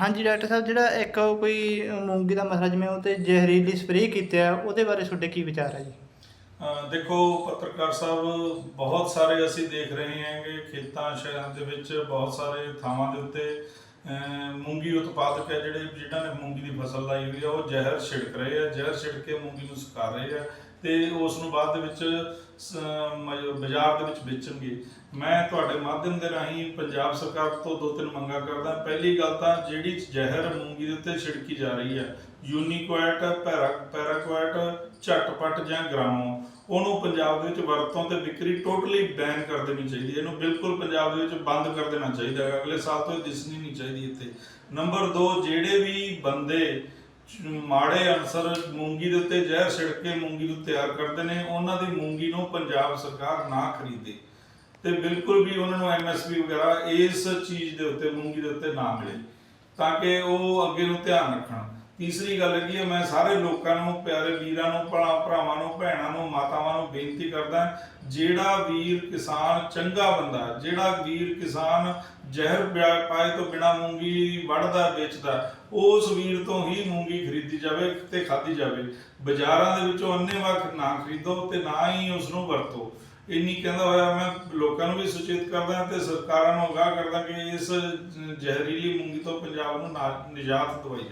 ਹਾਂਜੀ, ਡਾਕਟਰ ਸਾਹਿਬ, ਜਿਹੜਾ ਇੱਕ ਕੋਈ ਮੂੰਗੀ ਦਾ ਮਸਲਾ, ਜਿਵੇਂ ਉਹ ਤੇ ਜ਼ਹਿਰੀਲੀ ਸਪਰੇਅ ਕੀਤਾ ਆ, ਉਹਦੇ ਬਾਰੇ ਤੁਹਾਡੇ ਕੀ ਵਿਚਾਰ ਹੈ ਜੀ? ਦੇਖੋ, ਪੱਤਰਕਾਰ ਸਾਹਿਬ, ਬਹੁਤ ਸਾਰੇ ਅਸੀਂ ਦੇਖ ਰਹੇ ਹਾਂ ਕਿ ਖੇਤਾਂ, ਸ਼ਹਿਰਾਂ ਦੇ ਵਿੱਚ ਬਹੁਤ ਸਾਰੇ ਥਾਵਾਂ ਦੇ ਉੱਤੇ ਮੂੰਗੀ ਉਤਪਾਦਕ ਹੈ ਜਿਹੜੇ, ਜਿਨ੍ਹਾਂ ਨੇ ਮੂੰਗੀ ਦੀ ਫਸਲ ਲਾਈ ਹੋਈ ਆ, ਉਹ ਜ਼ਹਿਰ ਛਿੜਕ ਰਹੇ ਆ, ਜ਼ਹਿਰ ਛਿੜਕ ਕੇ ਮੂੰਗੀ ਨੂੰ ਸੁਕਾ ਰਹੇ ਆ ਤੇ ਉਸ ਨੂੰ ਬਾਅਦ ਦੇ ਵਿੱਚ ਬਾਜ਼ਾਰ ਦੇ ਵਿੱਚ ਵੇਚਣਗੇ। ਮੈਂ ਤੁਹਾਡੇ ਮਾਧਿਅਮ ਦੇ ਰਾਹੀਂ ਪੰਜਾਬ ਸਰਕਾਰ ਤੋਂ ਦੋ ਤਿੰਨ ਮੰਗਾਂ ਕਰਦਾ। ਪਹਿਲੀ ਗੱਲ ਤਾਂ ਜਿਹੜੀ ਜ਼ਹਿਰ ਮੂੰਗੀ ਦੇ ਉੱਤੇ ਛਿੜਕੀ ਜਾ ਰਹੀ ਹੈ ਯੂਨੀਕੋਇਟ ਪੈਰਾ ਪੈਰਾਕੋਇਟ ਝਟਪਟ ਜਾਂ ਗ੍ਰਾਮੋ, ਉਹਨੂੰ ਪੰਜਾਬ ਦੇ ਵਿੱਚ ਵਰਤੋਂ ਤੇ ਵਿਕਰੀ ਟੋਟਲੀ ਬੈਨ ਕਰ ਦੇਣੀ ਚਾਹੀਦੀ ਹੈ। ਇਹਨੂੰ ਬਿਲਕੁਲ ਪੰਜਾਬ ਦੇ ਵਿੱਚ ਬੰਦ ਕਰ ਦੇਣਾ ਚਾਹੀਦਾ ਹੈ। ਅਗਲੇ ਸਾਲ ਤੋਂ ਇਹ ਦਿਸਣੀ ਨਹੀਂ ਚਾਹੀਦੀ ਇੱਥੇ। ਨੰਬਰ 2 ਜਿਹੜੇ ਵੀ ਬੰਦੇ ਮਾੜੇ ਅਨਸਰ ਮੂੰਗੀ ਦੇ ਉੱਤੇ ਜ਼ਹਿਰ ਛਿੜਕ ਕੇ ਮੂੰਗੀ ਨੂੰ ਤਿਆਰ ਕਰਦੇ ਨੇ, ਉਹਨਾਂ ਦੀ ਮੂੰਗੀ ਨੂੰ ਪੰਜਾਬ ਸਰਕਾਰ ਨਾ ਖਰੀਦੇ। ਤੇ ਬਿਲਕੁਲ ਵੀ ਉਹਨਾਂ ਨੂੰ ਐਮਐਸਪੀ ਵਗੈਰਾ ਇਸ ਚੀਜ਼ ਦੇ ਉੱਤੇ, ਮੂੰਗੀ ਦੇ ਉੱਤੇ ਨਾ ਮਿਲੇ, ਤਾਂ ਕਿ ਉਹ ਅੱਗੇ ਨੂੰ ਧਿਆਨ ਰੱਖਣ। ਤੀਸਰੀ ਗੱਲ ਹੈਗੀ ਹੈ ਮੈਂ ਸਾਰੇ ਲੋਕਾਂ ਨੂੰ, ਪਿਆਰੇ ਵੀਰਾਂ ਨੂੰ ਭਰਾ ਭਰਾਵਾਂ ਨੂੰ, ਭੈਣਾਂ ਨੂੰ, ਮਾਤਾਵਾਂ ਨੂੰ ਬੇਨਤੀ ਕਰਦਾ ਜਿਹੜਾ ਵੀਰ ਕਿਸਾਨ ਚੰਗਾ ਬੰਦਾ, ਜਿਹੜਾ ਵੀਰ ਕਿਸਾਨ ਜ਼ਹਿਰ ਪਾਏ ਤੋਂ ਬਿਨਾ ਮੂੰਗੀ ਵੜਦਾ ਵੇਚਦਾ, ਉਸ ਵੀਰ ਤੋਂ ਹੀ ਮੂੰਗੀ ਖਰੀਦੀ ਜਾਵੇ ਤੇ ਖਾਧੀ ਜਾਵੇ। ਬਾਜ਼ਾਰਾਂ ਦੇ ਵਿੱਚੋਂ ਅੰਨੇਵਾਹ ਨਾ ਖਰੀਦੋ ਤੇ ਨਾ ਹੀ ਉਸ ਨੂੰ ਵਰਤੋ। ਇੰਨੀ ਕਹਿੰਦਾ ਹੋਇਆ, ਮੈਂ ਲੋਕਾਂ ਨੂੰ ਵੀ ਸੁਚੇਤ ਕਰਦਾ ਤੇ ਸਰਕਾਰਾਂ ਨੂੰ ਅਗਾਹ ਕਰਦਾ ਕਿ ਇਸ ਜ਼ਹਿਰੀਲੀ ਮੂੰਗੀ ਤੋਂ ਪੰਜਾਬ ਨੂੰ ਨਾ- ਨਿਜਾਤ ਦਵਾਈ ਜਾਵੇ।